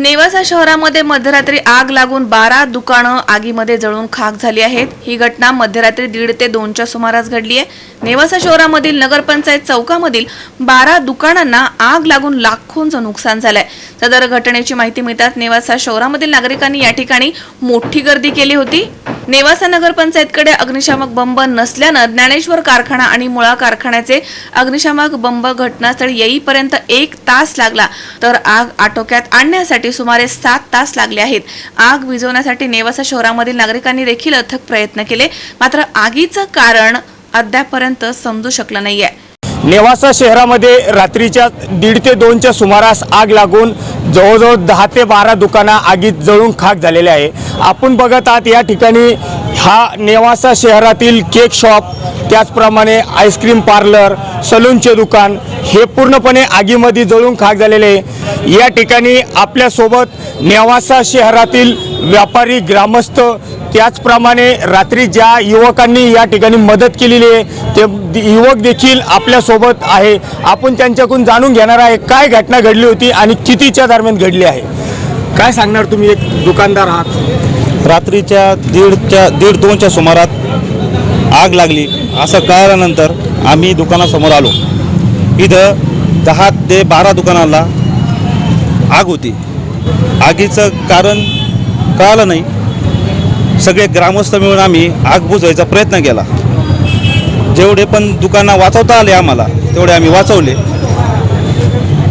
नेवासा शहरामध्ये मध्यरात्री आग लागून बारा दुकानं आगीमध्ये जळून खाक झाली आहेत. ही घटना मध्यरात्री दीड ते दोनच्या सुमारास घडली आहे. नेवासा शहरामधील नगरपंचायत चौकामधील बारा दुकानांना आग लागून लाखोंचं नुकसान झालंय. सदर घटनेची माहिती मिळताच नेवासा शहरामधील नागरिकांनी या ठिकाणी मोठी गर्दी केली होती. नेवासा नगरपंचायतकडे अग्निशामक बंब नसल्यानं ज्ञानेश्वर कारखाना आणि मुळा कारखान्याचे अग्निशामक बंब घटनास्थळी येईपर्यंत एक तास लागला. तर आग आटोक्यात आणण्यासाठी सुमारे सात तास लागले आहेत. आग विझवण्यासाठी नेवासा शहरामधील नागरिकांनी देखील अथक प्रयत्न केले. मात्र आगीचं कारण अद्यापर्यंत समजू शकलं नाहीये. नेवासा शहरामध्ये रात्रीच्या दीड ते दोनच्या सुमारास आग लागून जवळजवळ दहा ते बारा दुकानं आगीत जळून खाक झालेले आहे. आपण बघत आहात या ठिकाणी हा नेवासा शहरातील केक शॉप त्याचप्रमाणे आईस्क्रीम पार्लर सलूनचे दुकान हे पूर्णपणे आगीमध्ये जळून खाक झालेले आहे. या ठिकाणी आपल्यासोबत नेवासा शहरातील व्यापारी ग्रामस्थ त्याचप्रमाणे रात्री ज्या युवकांनी या ठिकाणी मदत केलेली आहे ते युवक देखील आपल्यासोबत आहे. आपण त्यांच्याकडून जाणून घेणार आहे काय घटना घडली होती आणि कितीच्या दरम्यान घडली आहे. काय सांगणार तुम्ही एक दुकानदार आहात? रात्रीच्या दीडच्या दीड दोनच्या सुमारात आग लागली. असं कळल्यानंतर आम्ही दुकानासमोर आलो. इथं दहा ते बारा दुकानाला आग होती. आगीचं कारण कळालं नाही. सगळे ग्रामस्थ मिळून आम्ही आग बुजवायचा प्रयत्न केला. जेवढे पण दुकानं वाचवता आले आम्हाला तेवढे आम्ही वाचवले.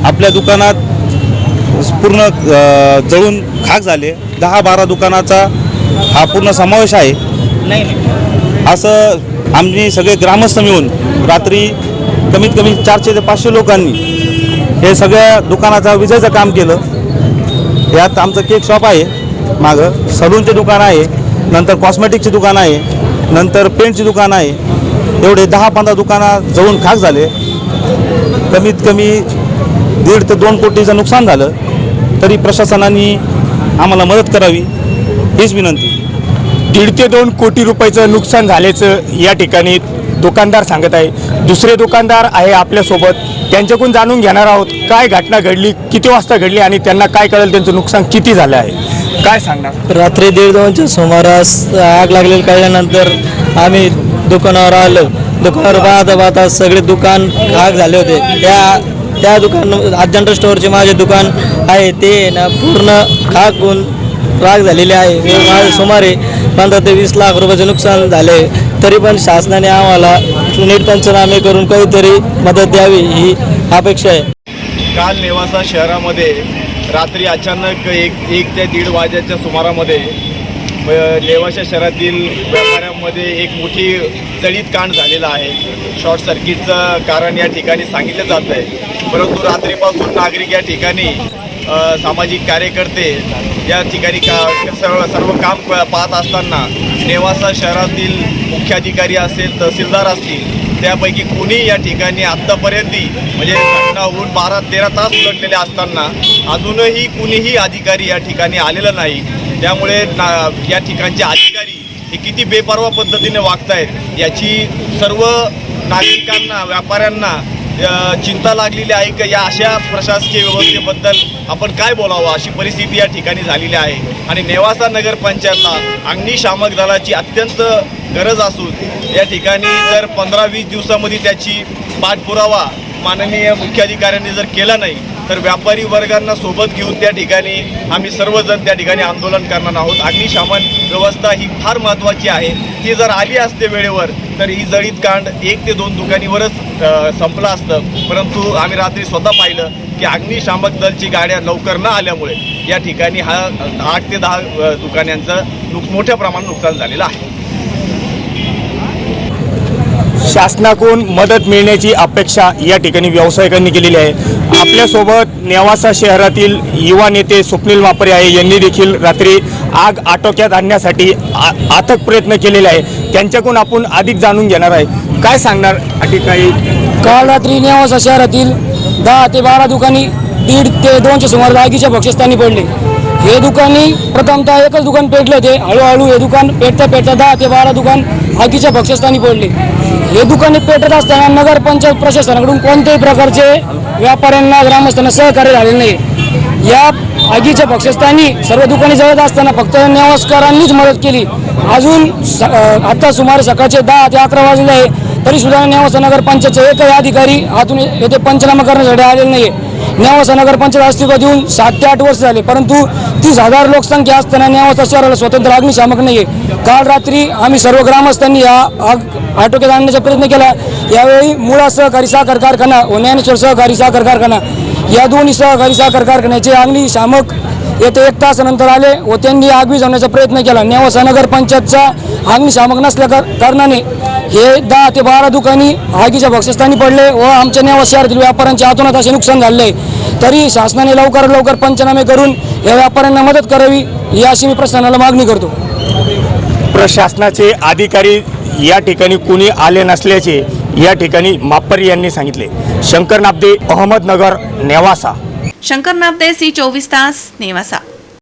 आपल्या दुकानात पूर्ण जळून खाक झाले. दहा बारा दुकानाचा हा पूर्ण समावेश आहे. असं आम्ही सगळे ग्रामस्थ मिळून रात्री कमीत कमी चारशे ते पाचशे लोकांनी हे सगळ्या दुकानाचा विजायचं काम केलं. यात आमचं केक शॉप आहे. मागं. सलूनचे दुकान आहे नंतर कॉस्मेटिकचे दुकान आहे नंतर पेंटची दुकान आहे. एवढे दहा पंधरा दुकानं जवळून खाक झाले. कमीत कमी दीड ते दोन कोटीचं नुकसान झालं. तरी प्रशासनाने आम्हाला मदत करावी हीच विनंती. दीड ते दोन कोटी रुपयाचं नुकसान झाल्याचं या ठिकाणी दुकानदार सांगत आहे. दुसरे दुकानदार आहे आपल्यासोबत. त्यांच्याकडून जाणून घेणार आहोत काय घटना घडली किती वाजता घडली आणि त्यांना काय कळेल त्यांचं नुकसान किती झालं आहे. काय सांगणार? रात्री दीड दोनच्या सुमारास आग लागलेली कळल्यानंतर आम्ही दुकानावर आलो. दुकानावर पाहता पाहता सगळे दुकान खाक झाले होते. त्या त्या दुकान अजंटा स्टोअरचे माझे दुकान आहे ते ना पूर्ण खाक होऊन राग झालेले आहे. माझे सुमारे पंधरा ते वीस लाख रुपयाचे नुकसान झाले. तरी पण शासनाने आम्हाला नीट पंचनामे करून काहीतरी मदत द्यावी ही अपेक्षा आहे. काल नेवासा शहरामध्ये रात्री अचानक एक एक ते दीड वाजेच्या सुमारामध्ये नेवाशा नेवासा शहरातील व्यापाऱ्यांमध्ये एक मोठी जळीत कांड झालेला आहे. शॉर्ट सर्किटचं कारण या ठिकाणी सांगितलं जात आहे. परंतु रात्रीपासून नागरिक या ठिकाणी सामाजिक कार्यकर्ते या ठिकाणी का सर्व सर्व काम प- पाहत असताना नेवासा शहरातील मुख्याधिकारी असेल तहसीलदार असतील त्यापैकी कुणी या ठिकाणी आत्तापर्यंत म्हणजे घटना होऊन बारा तेरा तास उलटलेले असताना अजूनही कुणीही अधिकारी या ठिकाणी आलेला नाही. त्यामुळे ना या ठिकाणचे अधिकारी हे किती बेपर्वा पद्धतीने वागतायत याची सर्व नागरिकांना व्यापाऱ्यांना चिंता लागलेली आहे का? या अशा प्रशासकीय व्यवस्थेबद्दल आपण काय बोलावं? अशी परिस्थिती या ठिकाणी झालेली आहे. आणि नेवासा नगरपंचायतला अग्निशामक दलाची अत्यंत गरज असून या ठिकाणी जर पंधरा वीस दिवसामध्ये त्याची पाठपुरावा माननीय मुख्याधिकाऱ्यांनी जर केला नाही तर व्यापारी वर्गांना सोबत घेऊन त्या ठिकाणी आम्ही सर्वजण त्या ठिकाणी आंदोलन करणार आहोत. अग्निशामन व्यवस्था ही फार महत्त्वाची आहे. ती जर आली असते वेळेवर तर ही जळीत कांड एक ते दोन दुकानीवरच संपलं असतं. परंतु आम्ही रात्री स्वतः पाहिलं की अग्निशामक दलची गाड्या लवकर न आल्यामुळे या ठिकाणी हा आठ ते दहा दुकानांचं नुक मोठ्या प्रमाणात नुकसान झालेलं आहे. शासनाकडून मदत मिळण्याची अपेक्षा या ठिकाणी व्यावसायिकांनी केलेली आहे. आपल्यासोबत नेवासा शहरातील युवा नेते स्वप्नील मापरे आहे. यांनी देखील रात्री आग आटोक्यात आणण्यासाठी आ- अथक प्रयत्न केलेले आहे. त्यांच्याकडून आपण अधिक जाणून घेणार आहे. काय सांगणार ठिकाणी काल रात्री नेवासा शहरातील दहा ते बारा दुकानी दीड ते दोनच्या सुमारे आगीच्या भक्षस्थानी पडले. हे दुकानी प्रथमतः एकच दुकान पेटले होते. हळूहळू हे दुकान पेटता पेटता दहा ते बारा दुकान आगीच्या भक्षस्थानी पडले. हे दुकाने पेटत असताना नगरपंचायत प्रशासनाकडून कोणत्याही प्रकारचे व्यापाऱ्यांना ग्रामस्थांना सहकार्य झालेले नाही. या आगीच्या पक्षस्थानी सर्व दुकाने जळत असताना फक्त नेवासकरांनीच मदत केली. अजून स- आता सुमारे सकाळचे दहा ते अकरा वाजले आहे. तरीसुद्धा नेवासा नगरपंचायतचे एकही अधिकारी हातून येथे पंचनामा करण्यासाठी आलेले नाही आहे नेवासा नगरपंचायत अस्तित्व देऊन सात ते आठ वर्ष झाले परंतु तीस हजार लोकसंख्या असताना नेवासा शहराला स्वतंत्र अग्निशामक नाही आहे काल रात्री आम्ही सर्व ग्रामस्थांनी या आग आटोक्यात आणण्याचा प्रयत्न केला. यावेळी मुळा सहकारी साखर कारखाना व ज्ञानेश्वर सहकारी साखर कारखाना या दोन्ही सहकारी साखर कारखान्याचे अग्निशामक येथे एक तासानंतर आले व त्यांनी आग विझवण्याचा प्रयत्न केला. नेवासा नगरपंचायतचा अग्निशामक नसल्या कारणाने हे दहा ते बारा दुकानी आगीच्या भक्षस्थानी पडले व आमच्या नेवासा शहरातील व्यापाऱ्यांचे आतोनात असे नुकसान झाले. तरी शासनाने लवकरात लवकर पंचनामे करून या व्यापाऱ्यांना मदत करावी ही अशी मी प्रशासनाला मागणी करतो. प्रशासनाचे अधिकारी या ठिकाणी कुणी आले नसल्याचे या ठिकाणी माप्पर यांनी सांगितले. शंकर नाबदे अहमदनगर नेवासा. शंकर नाबदे सी चोवीस तास नेवासा.